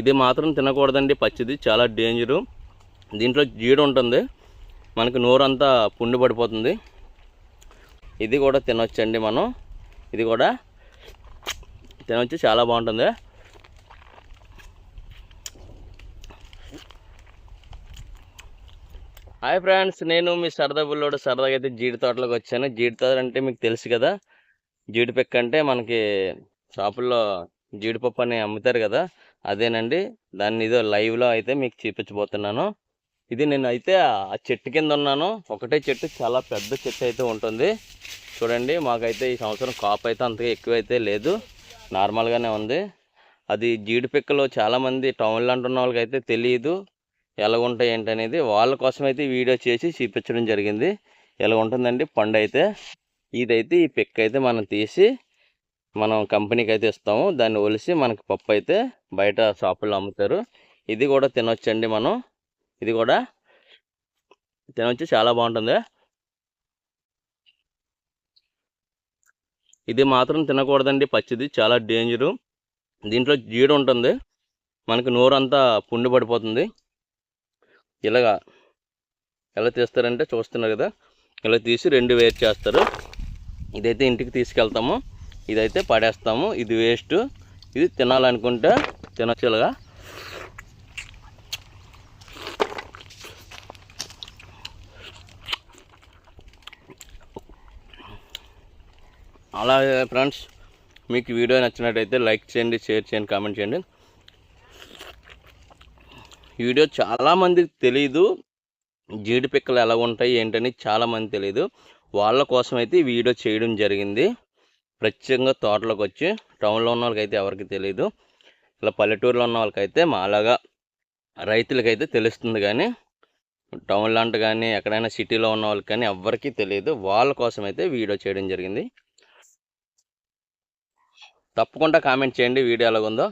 ఇది మాత్రం తినకూడదండి పచ్చిది చాలా డేంజరు. దీంట్లో జీడి ఉంటుంది మనకి నోరంతా పుండు పడిపోతుంది. ఇది కూడా తినొచ్చండి మనం. ఇది కూడా తినొచ్చు చాలా బాగుంటుంది. హాయ్ ఫ్రెండ్స్ నేను మీ సరదా బుల్లోడు సరదాగా అయితే జీడి తోటలోకి వచ్చాను. జీడి తోట అంటే మీకు తెలుసు కదా జీడిపిక్క అంటే మనకి షాపుల్లో జీడిపప్పు అని అమ్ముతారు కదా అదేనండి. దాన్ని ఇదో లైవ్లో అయితే మీకు చూపించబోతున్నాను. ఇది నేను అయితే ఆ చెట్టు కింద ఉన్నాను. ఒకటే చెట్టు చాలా పెద్ద చెట్టు అయితే ఉంటుంది. చూడండి మాకైతే ఈ సంవత్సరం కాపు అయితే అంతగా ఎక్కువ అయితే లేదు. నార్మల్గానే ఉంది. అది జీడిపిక్కలు చాలామంది టౌన్లో అంటున్న వాళ్ళకి అయితే తెలియదు. ఎలా ఉంటాయి ఏంటి అనేది వాళ్ళ కోసం అయితే వీడియో చేసి చూపించడం జరిగింది. ఎలా ఉంటుందండి పండు అయితే ఇదైతే ఈ పిక్ అయితే మనం తీసి మనం కంపెనీకి అయితే ఇస్తాము. దాన్ని ఒలిసి మనకి పప్పు అయితే బయట షాపుల్లో అమ్ముతారు. ఇది కూడా తినొచ్చండి మనం. ఇది కూడా తినొచ్చి. చాలా బాగుంటుంది. ఇది మాత్రం తినకూడదండి. పచ్చిది చాలా డేంజరు. దీంట్లో జీడు ఉంటుంది. మనకి నోరంతా పుండు పడిపోతుంది. ఇలాగా ఎలా తీస్తారంటే చూస్తున్నారు కదా. ఇలా తీసి రెండు వేరు చేస్తారు. ఇదైతే ఇంటికి తీసుకెళ్తాము. ఇదైతే పడేస్తాము. ఇది వేస్ట్. ఇది తినాలనుకుంటే తినచ్చులుగా. అలాగే ఫ్రెండ్స్ మీకు వీడియో నచ్చినట్టయితే లైక్ చేయండి షేర్ చేయండి కామెంట్ చేయండి. వీడియో చాలామందికి తెలియదు జీడిపిక్కలు ఎలా ఉంటాయి ఏంటని చాలామంది తెలియదు వాళ్ళ కోసం అయితే ఈ వీడియో చేయడం జరిగింది. ప్రత్యేకంగా తోటలోకి వచ్చి టౌన్లో ఉన్న వాళ్ళకైతే ఎవరికి తెలియదు ఇలా పల్లెటూరులో ఉన్న వాళ్ళకైతే మాలాగా రైతులకైతే తెలుస్తుంది కానీ టౌన్ లాంటి కానీ ఎక్కడైనా సిటీలో ఉన్న వాళ్ళకి కానీ ఎవరికీ తెలియదు వాళ్ళ కోసం అయితే వీడియో చేయడం జరిగింది. తప్పకుండా కామెంట్ చేయండి వీడియో ఎలాగుందో.